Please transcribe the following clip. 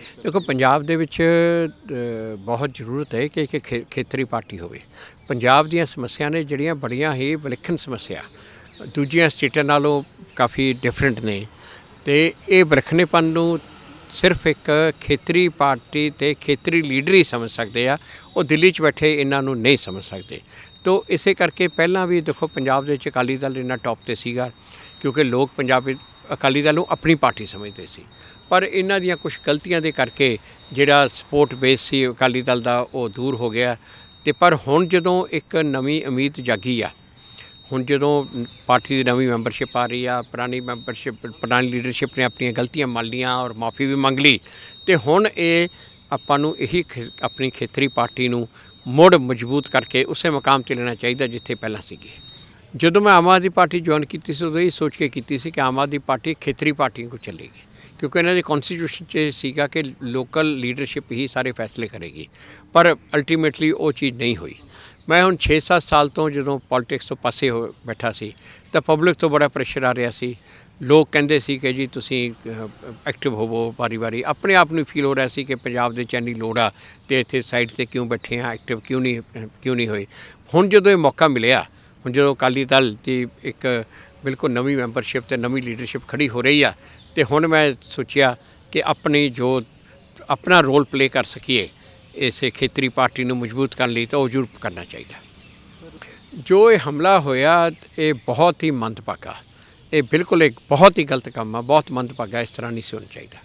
ਦੇਖੋ, ਪੰਜਾਬ ਦੇ ਵਿੱਚ ਬਹੁਤ ਜ਼ਰੂਰਤ ਹੈ ਕਿ ਇੱਕ ਖੇ- ਖੇਤਰੀ ਪਾਰਟੀ ਹੋਵੇ। ਪੰਜਾਬ ਦੀਆਂ ਸਮੱਸਿਆ ਨੇ ਜਿਹੜੀਆਂ ਬੜੀਆਂ ਹੀ ਵਿਲੱਖਣ ਸਮੱਸਿਆ। ਦੂਜੀਆਂ ਸਟੇਟਾਂ ਨਾਲੋਂ ਕਾਫੀ ਡਿਫਰੈਂਟ ਨੇ। ਤੇ ਇਹ ਵਿਲੱਖਣੇਪਨ ਨੂੰ ਸਿਰਫ ਇੱਕ ਖੇਤਰੀ ਪਾਰਟੀ ਤੇ ਖੇਤਰੀ ਲੀਡਰ ਹੀ ਸਮਝ ਸਕਦੇ ਆ। ਉਹ ਦਿੱਲੀ 'ਚ ਬੈਠੇ ਇਹਨਾਂ ਨੂੰ ਨਹੀਂ ਸਮਝ ਸਕਦੇ। ਤੋ ਇਸੇ ਕਰਕੇ ਪਹਿਲਾਂ ਵੀ ਦੇਖੋ, ਪੰਜਾਬ ਦੇ ਵਿੱਚ ਅਕਾਲੀ ਦਲ ਇੰਨਾ ਟੌਪ ਤੇ ਸੀਗਾ, ਕਿਉਂਕਿ ਲੋਕ ਪੰਜਾਬ ਵਿੱਚ ਅਕਾਲੀ ਦਲ ਨੂੰ ਆਪਣੀ ਪਾਰਟੀ ਸਮਝਦੇ ਸੀ। ਪਰ ਇਹਨਾਂ ਦੀਆਂ ਕੁਝ ਗਲਤੀਆਂ ਦੇ ਕਰਕੇ ਜਿਹੜਾ ਸਪੋਰਟ ਬੇਸ ਸੀ ਅਕਾਲੀ ਦਲ ਦਾ ਉਹ ਦੂਰ ਹੋ ਗਿਆ। ਤੇ ਪਰ ਹੁਣ ਜਦੋਂ ਇੱਕ ਨਵੀਂ ਉਮੀਦ ਜਾਗੀ ਆ, ਹੁਣ ਜਦੋਂ ਪਾਰਟੀ ਦੀ ਨਵੀਂ ਮੈਂਬਰਸ਼ਿਪ ਆ ਰਹੀ ਆ, ਪੁਰਾਣੀ ਮੈਂਬਰਸ਼ਿਪ ਪੁਰਾਣੀ ਲੀਡਰਸ਼ਿਪ ਨੇ ਆਪਣੀਆਂ ਗਲਤੀਆਂ ਮੰਨ ਲੀਆਂ ਔਰ ਮਾਫੀ ਵੀ ਮੰਗ ਲਈ, ਤੇ ਹੁਣ ਇਹ ਆਪਾਂ ਨੂੰ ਇਹੀ ਖੇ- ਆਪਣੀ ਖੇਤਰੀ ਪਾਰਟੀ ਨੂੰ ਮੁੜ ਮਜ਼ਬੂਤ ਕਰਕੇ ਉਸੇ ਮਕਾਮ ਤੇ ਲੈਣਾ ਚਾਹੀਦਾ ਜਿੱਥੇ ਪਹਿਲਾਂ ਸੀਗੀ। ਜਦੋਂ ਮੈਂ ਆਮ ਆਦਮੀ ਪਾਰਟੀ ਜੁਆਇਨ ਕੀਤੀ ਸੀ, ਉਦੋਂ ਇਹ ਸੋਚ ਕੇ ਕੀਤੀ ਸੀ ਕਿ ਆਮ ਆਦਮੀ ਪਾਰਟੀ ਖੇਤਰੀ ਪਾਰਟੀਆਂ ਕੋ ਚੱਲੇਗੀ। ਕਿਉਂਕਿ ਇਹਨਾਂ ਦੇ ਕਨਸਟੀਟਿਊਸ਼ਨ 'ਚ ਇਹ ਸੀਗਾ ਕਿ ਲੋਕਲ ਲੀਡਰਸ਼ਿਪ ਹੀ ਸਾਰੇ ਫੈਸਲੇ ਕਰੇਗੀ। ਪਰ ਅਲਟੀਮੇਟਲੀ ਉਹ ਚੀਜ਼ ਨਹੀਂ ਹੋਈ। ਮੈਂ ਹੁਣ 6-7 ਸਾਲ ਤੋਂ ਜਦੋਂ ਪੋਲਿਟਿਕਸ ਤੋਂ ਪਾਸੇ ਹੋ ਬੈਠਾ ਸੀ, ਤਾਂ ਪਬਲਿਕ ਤੋਂ ਬੜਾ ਪ੍ਰੈਸ਼ਰ ਆ ਰਿਹਾ ਸੀ। ਲੋਕ ਕਹਿੰਦੇ ਸੀ ਕਿ ਜੀ ਤੁਸੀਂ ਐਕਟਿਵ ਹੋਵੋ ਵਾਰੀ-ਵਾਰੀ ਆਪਣੇ ਆਪ ਨੂੰ ਫੀਲ ਹੋ ਰਿਹਾ ਸੀ ਕਿ ਪੰਜਾਬ ਦੇ ਚੈਨੀ ਲੋੜ ਆ ਤੇ ਇੱਥੇ ਸਾਈਡ ਤੇ ਕਿਉਂ ਬੈਠੇ ਆ ਐਕਟਿਵ ਕਿਉਂ ਨਹੀਂ ਕਿਉਂ ਨਹੀਂ ਹੋਏ। ਹੁਣ ਜਦੋਂ ਇਹ ਮੌਕਾ ਮਿਲਿਆ ਹੁਣ ਜਦੋਂ ਅਕਾਲੀ ਦਲ ਦੀ ਇੱਕ ਬਿਲਕੁਲ ਨਵੀਂ ਮੈਂਬਰਸ਼ਿਪ ਤੇ ਨਵੀਂ ਲੀਡਰਸ਼ਿਪ ਖੜੀ ਹੋ ਰਹੀ ਆ, ਤੇ ਹੁਣ ਮੈਂ ਸੋਚਿਆ ਕਿ ਆਪਣੀ ਜੋ ਆਪਣਾ ਰੋਲ ਪਲੇ ਕਰ ਸਕੀਏ, ਇਸੇ ਖੇਤਰੀ ਪਾਰਟੀ ਨੂੰ ਮਜ਼ਬੂਤ ਕਰਨ ਲਈ ਤਾਂ ਉਹ ਜ਼ਰੂਰ ਕਰਨਾ ਚਾਹੀਦਾ। ਜੋ ਇਹ ਹਮਲਾ ਹੋਇਆ, ਇਹ ਬਹੁਤ ਹੀ ਮੰਦਭਾਗਾ। ਇਹ ਬਿਲਕੁਲ ਇੱਕ ਬਹੁਤ ਹੀ ਗਲਤ ਕੰਮ ਆ, ਬਹੁਤ ਮੰਦਭਾਗਾ ਇਸ ਤਰ੍ਹਾਂ ਨਹੀਂ ਸੀ ਹੋਣਾ ਚਾਹੀਦਾ।